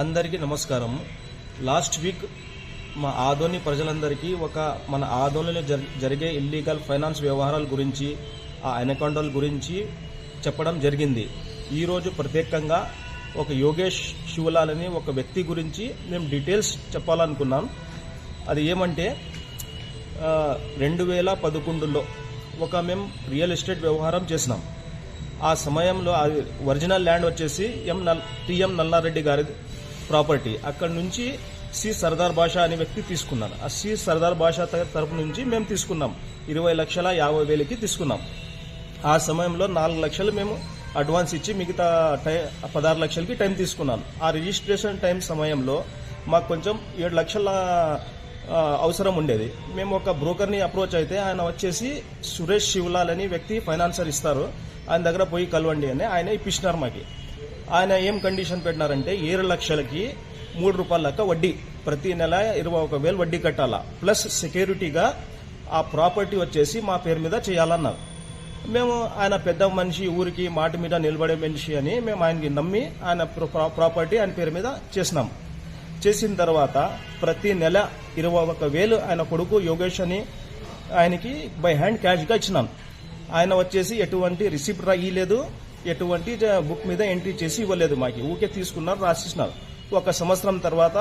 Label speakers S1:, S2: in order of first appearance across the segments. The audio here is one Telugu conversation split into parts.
S1: అందరికీ నమస్కారం లాస్ట్ వీక్ మా ఆదోని ప్రజలందరికీ ఒక మన ఆదోనిలో జరిగే ఇల్లీగల్ ఫైనాన్స్ వ్యవహారాల గురించి ఆ ఎనకౌంటల గురించి చెప్పడం జరిగింది. ఈరోజు ప్రత్యేకంగా ఒక యోగేష్ శివలాల్ అనే ఒక వ్యక్తి గురించి మేము డీటెయిల్స్ చెప్పాలనుకున్నాం. అది ఏమంటే రెండు వేల పదకొండులో ఒక మేము రియల్ ఎస్టేట్ వ్యవహారం చేసినాం. ఆ సమయంలో అది ఒరిజినల్ ల్యాండ్ వచ్చేసి ఎం నల్ టిఎం నల్లారెడ్డి గారి ప్రాపర్టీ. అక్కడ నుంచి సి సర్దార్ బాషా అనే వ్యక్తి తీసుకున్నారు ఆ సి సర్దార్ బాషా తరపు నుంచి మేము తీసుకున్నాం. ఇరవై లక్షల యాభై వేలకి తీసుకున్నాం. ఆ సమయంలో నాలుగు లక్షలు మేము అడ్వాన్స్ ఇచ్చి మిగతా టై పదహారు లక్షలకి టైం తీసుకున్నాను. ఆ రిజిస్ట్రేషన్ టైం సమయంలో మాకు కొంచెం ఏడు లక్షల అవసరం ఉండేది. మేము ఒక బ్రోకర్ని అప్రోచ్ అయితే ఆయన వచ్చేసి సురేష్ శివలాల్ అని వ్యక్తి ఫైనాన్సర్ ఇస్తారు. ఆయన దగ్గర పోయి కలవండి అని ఆయన ఇప్పించినారు మాకు. ఆయన ఏం కండిషన్ పెట్టినారంటే ఏడు లక్షలకి మూడు రూపాయల లెక్క వడ్డీ. ప్రతి నెల ఇరవై ఒక వేలు వడ్డీ కట్టాలా. ప్లస్ సెక్యూరిటీగా ఆ ప్రాపర్టీ వచ్చేసి మా పేరు మీద చేయాలన్నారు. మేము ఆయన పెద్ద మనిషి ఊరికి మాట మీద నిలబడే మనిషి అని మేము ఆయనకి నమ్మి ఆయన ప్రాపర్టీ ఆయన పేరు మీద చేసినాం. చేసిన తర్వాత ప్రతి నెల ఇరవై ఒక వేలు ఆయన కొడుకు యోగేష్ అని ఆయనకి బై హ్యాండ్ క్యాష్గా ఇచ్చినాం. ఆయన వచ్చేసి ఎటువంటి రిసిప్ట్ రాయలేదు. ఎటువంటి బుక్ మీద ఎంట్రీ చేసి ఇవ్వలేదు మాకు. ఊకే తీసుకున్నారు రాసిస్తున్నారు. ఒక సంవత్సరం తర్వాత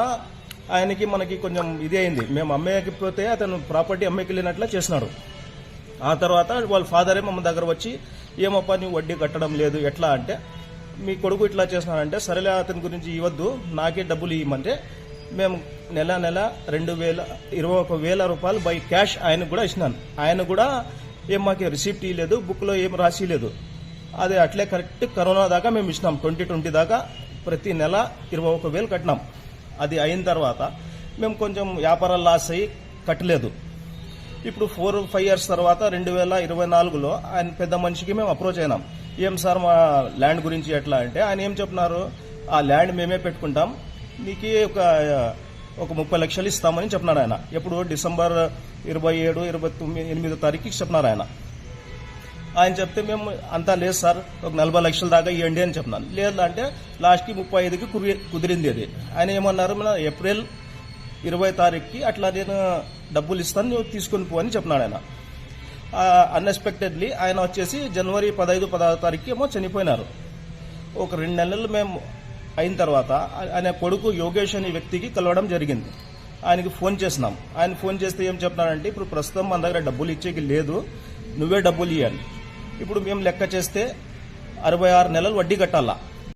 S1: ఆయనకి మనకి కొంచెం ఇది అయింది. మేము అమ్మేయకపోతే అతను ప్రాపర్టీ అమ్మేకెళ్ళినట్లా చేసినాడు ఆ తర్వాత వాళ్ళ ఫాదరే మమ్మ దగ్గర వచ్చి ఏమప్పా నువ్వు వడ్డీ కట్టడం లేదు ఎట్లా? అంటే మీ కొడుకు ఇట్లా చేస్తున్నాడంటే సరేలే అతని గురించి ఇవ్వద్దు నాకే డబ్బులు ఇవ్వమంటే మేము నెల నెల రెండు వేల ఇరవై ఒక వేల రూపాయలు బై క్యాష్ ఆయనకు కూడా ఇచ్చినాను ఆయన కూడా ఏం మాకు రిసిప్ట్ ఇవ్వలేదు బుక్లో ఏం రాసి లేదు అది అట్లే కరెక్ట్ కరోనా దాకా మేము ఇచ్చినాం. ట్వంటీ ట్వంటీ దాకా ప్రతి నెల ఇరవై ఒక వేలు కట్టినాం. అది అయిన తర్వాత మేము కొంచెం వ్యాపారాలు లాస్ అయ్యి కట్టలేదు. ఇప్పుడు ఫోర్ ఫైవ్ ఇయర్స్ తర్వాత రెండు వేల ఇరవై నాలుగులో ఆయన పెద్ద మనిషికి మేము అప్రోచ్ అయినాం. ఏం సార్ మా ల్యాండ్ గురించి ఎట్లా అంటే ఆయన ఏం చెప్పినారు? ఆ ల్యాండ్ మేమే పెట్టుకుంటాం. నీకు ఒక ఒక ముప్పై లక్షలు ఇస్తామని చెప్పినాడు ఆయన. ఎప్పుడు? డిసెంబర్ ఇరవై ఏడు ఇరవై తొమ్మిది ఎనిమిదో తారీఖుకి చెప్పినారు ఆయన. ఆయన చెప్తే మేము అంతా లేదు సార్ ఒక నలభై లక్షల దాకా ఇవ్వండి అని చెప్పినాను లేదు అంటే లాస్ట్కి ముప్పై ఐదుకి కుదిరింది అది. ఆయన ఏమన్నారు మన ఏప్రిల్ ఇరవై తారీఖుకి అట్లా నేను డబ్బులు ఇస్తాను నువ్వు తీసుకొని పో అని చెప్పినాడు ఆయన. అన్ఎక్స్పెక్టెడ్లీ ఆయన వచ్చేసి జనవరి పదహైదు పదహారు తారీఖుకి ఏమో చనిపోయినారు. ఒక రెండు నెలలు మేము అయిన తర్వాత ఆయన కొడుకు యోగేష్ అనే వ్యక్తికి కలవడం జరిగింది. ఆయనకి ఫోన్ చేసినాం. ఆయన ఫోన్ చేస్తే ఏం చెప్తున్నాడంటే ఇప్పుడు ప్రస్తుతం మన దగ్గర డబ్బులు ఇచ్చేకి లేదు నువ్వే డబ్బులు ఇవ్వాలి ఇప్పుడు మేము లెక్క చేస్తే అరవై ఆరు నెలలు వడ్డీ కట్టాలా?